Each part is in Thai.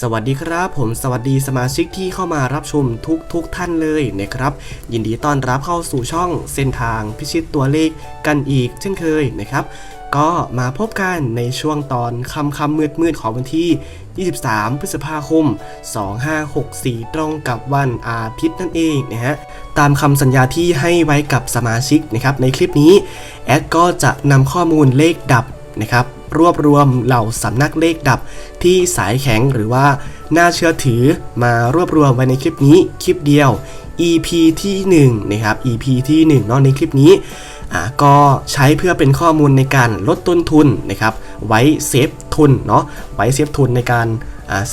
สวัสดีครับ ผมสวัสดีสมาชิกที่เข้ามารับชมทุกทุกท่านเลยนะครับ ยินดีต้อนรับเข้าสู่ช่องเส้นทางพิชิตตัวเลขกันอีกเช่นเคยนะครับ ก็มาพบกันในช่วงตอนคำคำมืดมืดของวันที่ 23 พฤษภาคม 2564 ตรงกับวันอาทิตย์นั่นเองนะฮะตามคำสัญญาที่ให้ไว้กับสมาชิกนะครับในคลิปนี้แอดก็จะนำข้อมูลเลขดับนะครับ รวบรวมเหล่าสำนักเลขดับที่สายแข็งหรือว่าน่าเชื่อถือมารวบรวมไว้ในคลิปนี้คลิปเดียว EP ที่1นะครับ EP ที่1เนาะในคลิปนี้ก็ใช้เพื่อเป็นข้อมูลในการลดต้นทุนนะครับ ไว้เซฟทุนเนาะไว้เซฟทุนในการ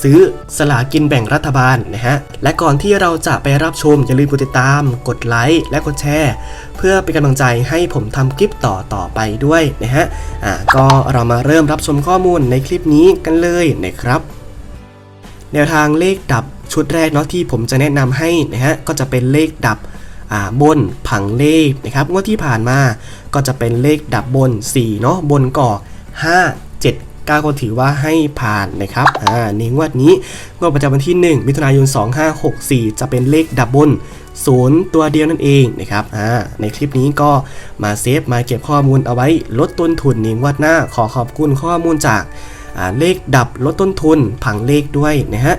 ซื้อสลากินแบ่งรัฐบาลนะฮะ และก่อนที่เราจะไปรับชม อย่าลืมกดติดตาม กดไลค์และกดแชร์ เพื่อเป็นกำลังใจให้ผมทำคลิปต่อต่อไปด้วยนะฮะอ่าก็เรามาเริ่มรับชมข้อมูลในคลิปนี้กันเลยนะครับ แนวทางเลขดับชุดแรกเนาะที่ผมจะแนะนำให้นะฮะก็จะเป็นเลขดับอ่าบนผังเลขนะครับงวดที่ผ่านมาก็จะเป็นเลขดับบน 4 เนาะบนก่อ5 7 9 ก็ถือว่าให้ผ่านนะครับอ่าในงวดนี้งวดประจำวันที่ 1 มิถุนายน 2564 จะเป็นเลขดับบนศูนย์ตัวเดียวนั่นเองนะครับอ่าในคลิปนี้ก็มาเซฟมาเก็บข้อมูลเอาไว้ลดต้นทุนในงวดหน้าขอขอบคุณข้อมูลจากอ่าเลขดับลดต้นทุนผังเลขด้วยนะฮะ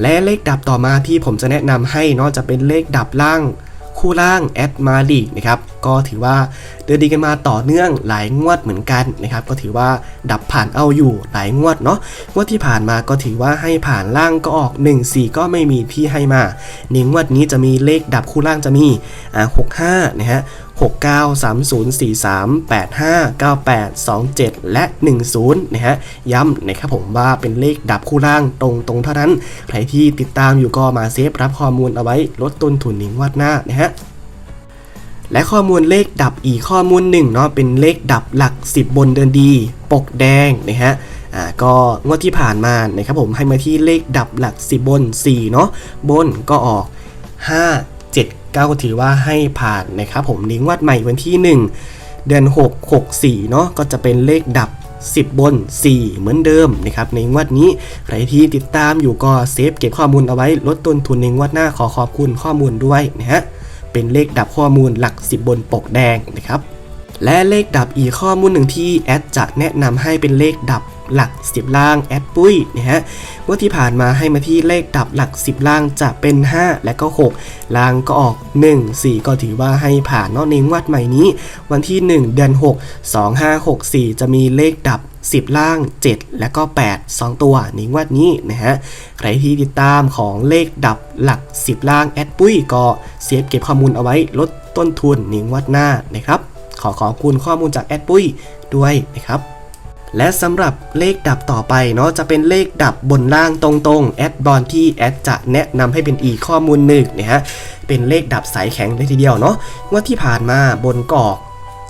และเลขดับต่อมาที่ผมจะแนะนำให้นอกจะเป็นเลขดับล่างคู่ล่างแอดมาลีกนะครับก็ถือว่าเดินดีกันมาต่อเนื่องหลายงวดเหมือนกันนะครับก็ถือว่าดับผ่านเอาอยู่หลายงวดเนาะงวดที่ผ่านมาก็ถือว่าให้ผ่านล่างก็ออก 1 4 ก็ไม่มีที่ให้มาในงวดนี้จะมีเลขดับคู่ล่างจะมีอ่า65นะฮะ69 30 43 85 98 27 และ 10 นะฮะ ย้ำนะครับผมว่าเป็นเลขดับคู่ล่างตรงตรงเท่านั้น ใครที่ติดตามอยู่ก็มาเซฟรับข้อมูลเอาไว้ลดต้นทุนในงวดหน้านะฮะ และข้อมูลเลขดับอีกข้อมูลหนึ่งเนาะเป็นเลขดับหลัก 10 บนเดินดี ปกแดงนะฮะอ่าก็งวดที่ผ่านมานะครับผมให้มาที่เลขดับหลัก 10 บน4เนาะบนก็ออก 5 7 9ก็ถือว่าให้ผ่านนะครับผมนิ้งวัดใหม่วันที่ 1 เดือน 6 6 4เนาะก็จะเป็นเลขดับ 10 บน 4 เหมือนเดิมนะครับในงวดนี้ใครที่ติดตามอยู่ก็เซฟเก็บข้อมูลเอาไว้ลดต้นทุนในงวดหน้าขอขอบคุณข้อมูลด้วยนะฮะ เป็นเลขดับข้อมูลหลัก 10 บนปกแดงนะครับ และเลขดับอีกข้อมูลหนึ่งที่แอดจะแนะนำให้เป็นเลขดับหลัก 10 ล่างแอดปุ้ยนะฮะเมื่อที่ผ่านมาให้มาที่เลขดับหลัก 10 ล่างจะเป็น 5 และก็ 6 ล่างก็ออก 1 4 ก็ถือว่าให้ผ่านนอกในงวดใหม่นี้ วันที่ 1 เดือน 6 2 5 6 4 จะมีเลขดับ 10 ล่าง 7 และก็ 8 2 ตัวในงวดนี้นะฮะใครที่ติดตามของเลขดับหลัก 10 ล่างแอดปุ้ยก็เซฟเก็บข้อมูลเอาไว้ลดต้นทุนในงวดหน้านะครับขอขอบคุณข้อมูลจากแอดปุ้ยด้วยนะครับและสำหรับเลขดับต่อไปเนาะจะเป็นเลขดับบนล่างตรงๆแอดบอลที่แอดจะแนะนำให้เป็นอีกข้อมูลหนึ่งนะฮะเป็นเลขดับสายแข็งเลยทีเดียวเนาะงว่าที่ผ่านมาบนก็ออก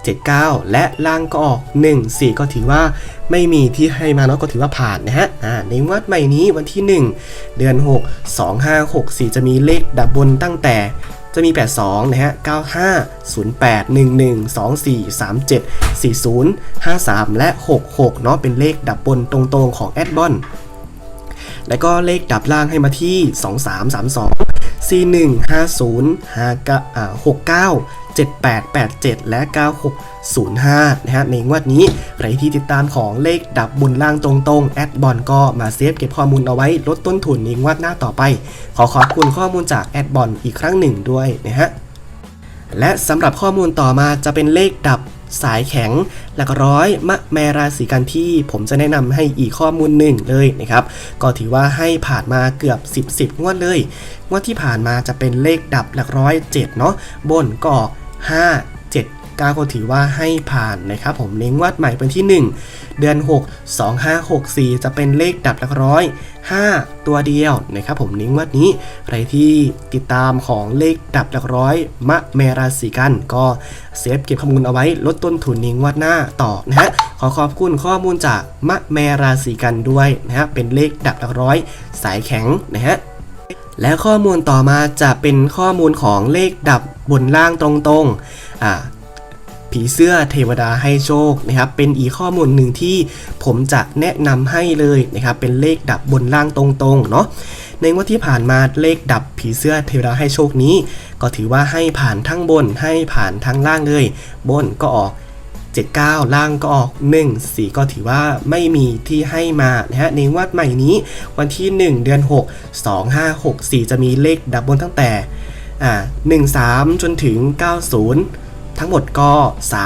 79 และล่างก็ออก 1 4 ก็ถือว่าไม่มีที่ให้มาเนาะก็ถือว่าผ่านนะฮะอ่าในวัดใหม่นี้วันที่ 1 เดือน 6 2 5 6 4 จะมีเลขดับบนตั้งแต่จะมี 82 นะฮะ 95 08 11 24 37 40 53 และ 66 เนาะเป็นเลขดับบนตรงๆของแอดบอนแล้วก็เลขดับล่างให้มาที่ 2332 41 50 59อ่า69 7887 และ 9605 นะฮะ ในงวดนี้ใครที่ติดตามของเลขดับบนล่างตรงๆ แอดบอลก็มาเซฟเก็บข้อมูลเอาไว้ลดต้นทุนในงวดหน้าต่อไป ขอขอบคุณข้อมูลจากแอดบอลอีกครั้งหนึ่งด้วยนะฮะ และสำหรับข้อมูลต่อมาจะเป็นเลขดับ สายแข็ง หลักร้อยมะแมราศีกันที่ผมจะแนะนำให้อีกข้อมูลหนึ่งเลยนะครับ ก็ถือว่าให้ผ่านมาเกือบ 10 10 งวดเลย งวดที่ผ่านมาจะเป็นเลขดับหลักร้อย 7 เนาะบนก็ออก5 ก็ถือว่าให้ผ่านนะครับผมในงวัดใหม่เป็นที่ 1 เดือน 6 2 5 6 4 จะเป็นเลขดับหลักร้อย 5 ตัวเดียวนะครับผมในงวัดนี้ใครที่ติดตามของเลขดับหลักร้อย มะเมราศีกัน ก็เซฟเก็บข้อมูลเอาไว้ลดต้นทุนในงวัดหน้าต่อนะฮะขอขอบคุณข้อมูลจากมะเมราศีกันด้วยนะฮะเป็นเลขดับหลักร้อย สายแข็งนะฮะและข้อมูลต่อมาจะเป็นข้อมูลของเลขดับบนล่างตรงๆอ่า ผีเสื้อเทวดาให้โชคนะครับเป็นอีกข้อมูลหนึ่งที่ผมจะแนะนำให้เลยนะครับเป็นเลขดับบนล่างตรงๆเนาะในงวดที่ผ่านมาเลขดับผีเสื้อเทวดาให้โชคนี้ ก็ถือว่าให้ผ่านทั้งบนให้ผ่านทั้งล่างเลย บนก็ออก 79 ล่างก็ออก 1 4 ก็ถือว่าไม่มีที่ให้มานะฮะในวัดใหม่นี้วันที่ 1 เดือน 6 2 5 6 4 จะมีเลขดับบนตั้งแต่อ่า1 3 จนถึง 90 ทั้งหมดก็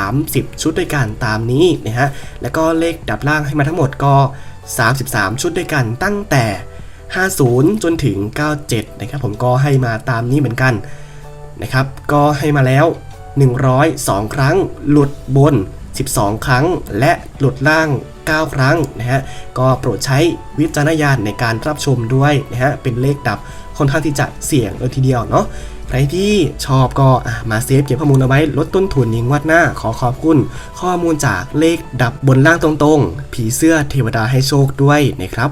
30 ชุดด้วยกันตามนี้นะฮะ แล้วก็เลขดับล่างให้มาทั้งหมดก็ 33 ชุดด้วยกันตั้งแต่ 50 จนถึง 97 นะครับผมก็ให้มาตามนี้เหมือนกันนะครับ ก็ให้มาแล้ว 102 ครั้ง หลุดบน 12 ครั้ง และหลุดล่าง 9 ครั้งนะฮะ ก็โปรดใช้วิจารณญาณในการรับชมด้วยนะฮะ เป็นเลขดับค่อนข้างที่จะเสี่ยงเลยทีเดียวเนาะ ใครที่ชอบก็มาเซฟเก็บข้อมูลเอาไว้ลดต้นทุนยิงวัดหน้าขอขอบคุณ ข้อมูลจากเลขดับบนล่างตรงๆ ผีเสื้อเทวดาให้โชคด้วยนะครับ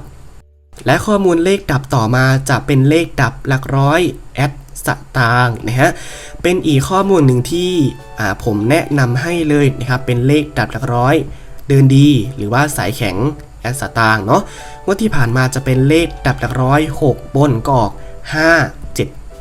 และข้อมูลเลขดับต่อมาจะเป็นเลขดับหลักร้อยแอดสตางค์นะฮะ เป็นอีกข้อมูลหนึ่งที่ผมแนะนำให้เลยนะครับ เป็นเลขดับหลักร้อย เดินดีหรือว่าสายแข็งแอดสตางค์เนาะงว่าที่ผ่านมาจะเป็นเลขดับหลักร้อย 6 บนก็ออก 5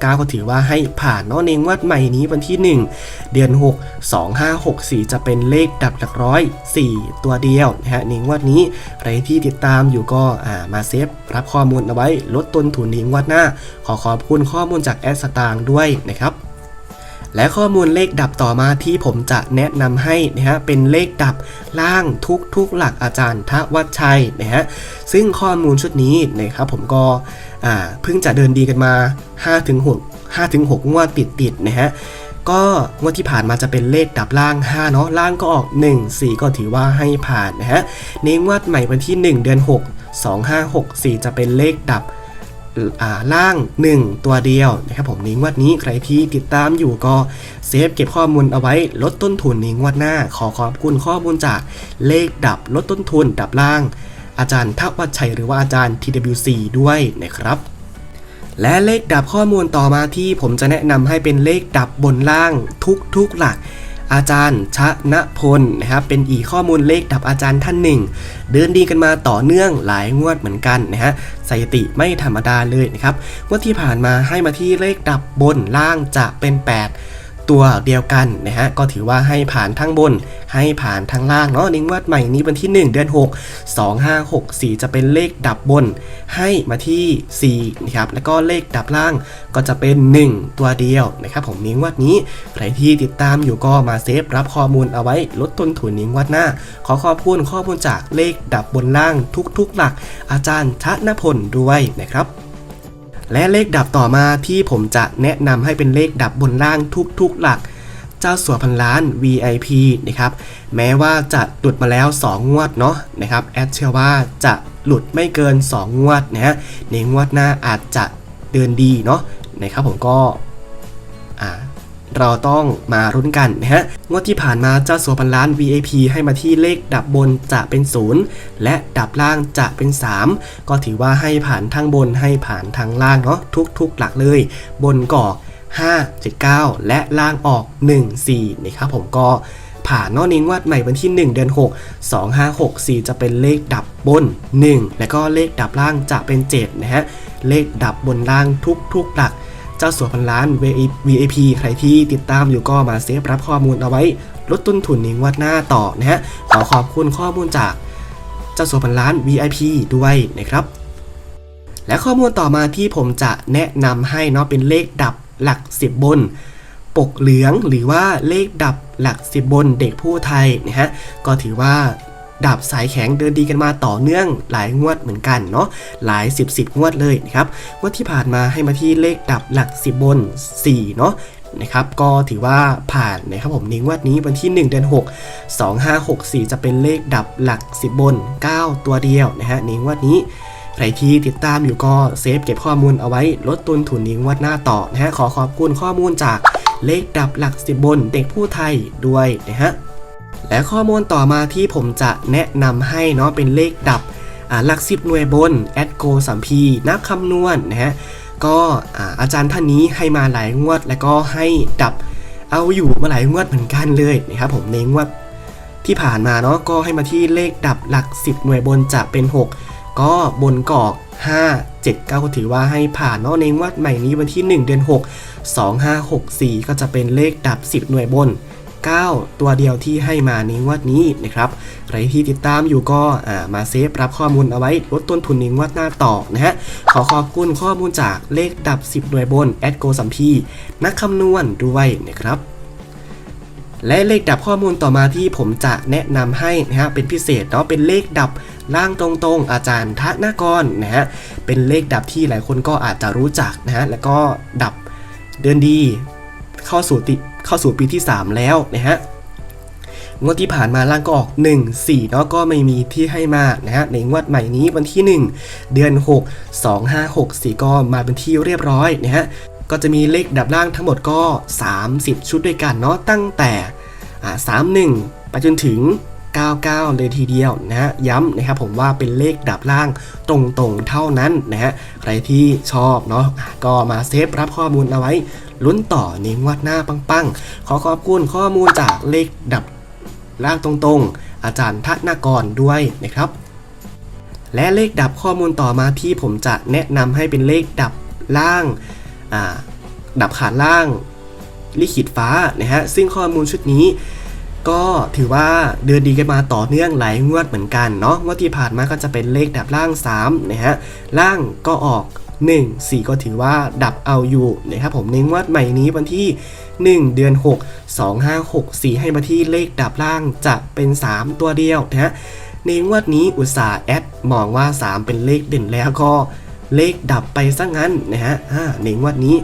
9 ก็ถือว่าให้ผ่านเนาะในงวดใหม่นี้วันที่ 1 เดือน 6 2 5 6 4 จะเป็นเลขดับหลักร้อย 4 ตัวเดียวนะฮะในงวดนี้ใครที่ติดตามอยู่ก็อ่ามาเซฟรับข้อมูลเอาไว้ลดต้นทุนในงวดหน้า ขอขอบคุณข้อมูลจากแอดสตางด้วยนะครับ และข้อมูลเลขดับต่อมาที่ผมจะแนะนำให้นะฮะเป็นเลขดับล่างทุกทุกๆหลักอาจารย์ทวัชชัยนะฮะซึ่งข้อมูลชุดนี้นะครับผมก็เพิ่งจะเดินดีกันมา 5-6 5-6งวดติดๆนะฮะก็งวดที่ผ่านมาจะเป็นเลขดับล่าง 5 เนาะล่างก็ออก 1 4 ก็ถือว่าให้ผ่านนะฮะในงวดใหม่วันที่ 1 เดือน 6 2 5 6 4 จะเป็นเลขดับ อ่าล่าง 1 ตัวเดียวนะครับผมในงวดนี้ใครที่ติดตามอยู่ก็เซฟเก็บข้อมูลเอาไว้ลดต้นทุนในงวดหน้า ขอขอบคุณข้อมูลจากเลขดับลดต้นทุน ดับล่าง อาจารย์ทักวัชชัยหรือว่าอาจารย์ TWC ด้วยนะครับและเลขดับข้อมูลต่อมาที่ผมจะแนะนำให้เป็นเลขดับบนล่างทุกๆหลัก อาจารย์ชนะพลนะครับเป็นอีกข้อมูลเลขดับอาจารย์ท่านหนึ่ง เดินดีกันมาต่อเนื่องหลายงวดเหมือนกันนะฮะสถิติไม่ธรรมดาเลยนะครับงวดที่ผ่านมาให้มาที่เลขดับบนล่างจะเป็น 8 ตัวเดียวกันนะฮะก็ถือว่าให้ผ่านทั้งบน ให้ผ่านทั้งล่างเนาะในงวดใหม่นี้วันที่ 1 เดือน 6 2 5 6 4 จะเป็นเลขดับบน ให้มาที่4นะครับแล้วก็เลขดับล่างก็จะเป็น 1 ตัวเดียวนะครับผมนิ้งวัดนี้ใครที่ติดตามอยู่ก็มาเซฟรับข้อมูลเอาไว้ลดต้นทุนนิ้งวัดหน้า ขอขอบคุณข้อมูลจากเลขดับบนล่างทุกๆหลัก อาจารย์ชนะพลด้วยนะครับ และเลขดับต่อมาที่ผมจะแนะนำให้เป็นเลขดับบนล่างทุกๆหลัก เจ้าสัวพันล้าน VIP นะครับ แม้ว่าจะหลุดมาแล้ว 2 งวดเนาะนะครับ แอดเชื่อว่าจะหลุดไม่เกิน 2 งวดนะฮะ ในงวดหน้าอาจจะเดินดีเนาะนะครับผมก็ อ่า เราต้องมารุ้นกันนะฮะ งวดที่ผ่านมาเจ้าสัวพันล้าน VIP ให้มาที่เลขดับบนจะเป็น 0 และดับล่างจะเป็น 3 ก็ถือว่าให้ผ่านทั้งบนให้ผ่านทั้งล่างเนาะทุกๆหลักเลย บนก็อก5 7 9 และล่างออก 1 4นะครับผมก็ผ่านนอกนิ้งวัดใหม่วันที่ 1 เดือน 6 2 5 6 4 จะเป็นเลขดับบน 1 แล้วก็เลขดับล่างจะเป็น 7 นะฮะ เลขดับบนล่างทุกๆหลัก เจ้าสัวพันล้าน VIP ใครที่ติดตามอยู่ก็มาเซฟรับข้อมูลเอาไว้ ลดต้นทุนในงวดหน้าต่อนะฮะขอขอบคุณข้อมูลจากเจ้าสัวพันล้าน VIP ด้วยนะครับ และข้อมูลต่อมาที่ผมจะแนะนำให้เนาะเป็นเลขดับหลัก 10 บน ปกเหลืองหรือว่าเลขดับหลัก 10 บนเด็กผู้ไทยนะฮะก็ถือว่า ดับสายแข็งเดินดีกันมาต่อเนื่องหลายงวดเหมือนกันเนาะหลาย 10 10งวดเลยนะครับงวดที่ผ่านมาให้มาที่เลขดับหลัก 10 บน 4 เนาะนะครับก็ถือว่าผ่านนะครับผมในงวดนี้วันที่ 1 เดือน6 2564 จะเป็นเลขดับหลัก 10 บน 9 ตัวเดียวนะฮะในงวดนี้ใครที่ติดตามอยู่ก็เซฟเก็บข้อมูลเอาไว้ลดต้นทุนในงวัดหน้าต่อนะฮะขอขอบคุณข้อมูลจากเลขดับหลัก10บนเด็กผู้ไทยด้วยนะฮะ และข้อมูลต่อมาที่ผมจะแนะนำให้เนาะเป็นเลขดับหลักสิบหน่วยบนแอดโกสัมพีนักคำนวณนะฮะก็อาอาจารย์ท่านนี้ให้มาหลายงวด แล้วก็ให้ดับเอาอยู่มาหลายงวดเหมือนกันเลยนะครับผมในงวดที่ผ่านมาเนาะก็ให้มาที่เลขดับหลัก 10 หน่วยบนจะเป็น 6 ก็บนกอก 5 7 9 ก็ถือว่าให้ผ่านเนาะในงวดใหม่นี้วันที่ 1 เดือน 6 2 5 6 4 ก็จะเป็นเลขดับ 10 หน่วยบน 9 ตัวเดียวที่ให้มาในงวดนี้นะครับใครที่ติดตามอยู่ก็มาเซฟรับข้อมูลเอาไว้ลดต้นทุนในงวดหน้าต่อนะฮะขอขอบคุณข้อมูลจากเลขดับ 10 หน่วยบนแอดโกสัมพีนักคำนวณด้วยนะครับและเลขดับข้อมูลต่อมาที่ผมจะแนะนำให้นะฮะเป็นพิเศษเนาะเป็นเลขดับล่างตรงๆ อาจารย์ทนากรนะฮะเป็นเลขดับที่หลายคนก็อาจจะรู้จักนะฮะแล้วก็ดับเดือนดี เข้าสู่ติ เข้าสู่ปีที่ 3 แล้วนะฮะงวดที่ผ่านมาล่างก็ออก 1 4เนาะก็ไม่มีที่ให้มานะฮะในงวดใหม่นี้วันที่ 1 เดือน 6 2 5 6 4 ก็มาเป็นที่เรียบร้อยนะฮะก็จะมีเลขดับล่างทั้งหมดก็ 30 ชุดด้วยกันเนาะตั้งแต่31 ไปจนถึง 99 เลยทีเดียวนะฮะย้ำนะครับผมว่าเป็นเลขดับล่างตรงๆเท่านั้นนะฮะใครที่ชอบเนาะก็มาเซฟรับข้อมูลเอาไว้ ลุ้นต่อในงวดหน้าปังๆ ขอขอบคุณข้อมูลจากเลขดับล่างตรงๆ อาจารย์ทัศนากรด้วยนะครับ และเลขดับข้อมูลต่อมาที่ผมจะแนะนำให้เป็นเลขดับล่างดับขาดล่าง ลิขิตฟ้านะฮะซึ่งข้อมูลชุดนี้ก็ถือว่าเดินดีกันมาต่อเนื่องหลายงวดเหมือนกันเนาะงวดที่ผ่านมาก็จะเป็นเลขดับล่าง3นะฮะล่างก็ออก 1 4 ก็ถือว่าดับเอาอยู่นะครับผมในงวดใหม่นี้วันที่ 1 เดือน 6 2 5 6 4 ให้มาที่เลขดับล่างจะเป็น 3 ตัวเดียวนะฮะในงวดนี้อุตสาห์แอดมองว่า 3 เป็นเลขเด่นแล้วก็เลขดับไปซะงั้นนะฮะในงวดนี้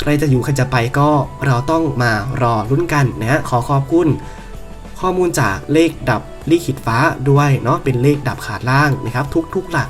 ใครจะอยู่ใครจะไปก็เราต้องมารอลุ้นกันนะฮะขอขอบคุณข้อมูลจากเลขดับลิขิตฟ้าด้วยเนาะเป็นเลขดับขาดล่างนะครับทุกๆหลัก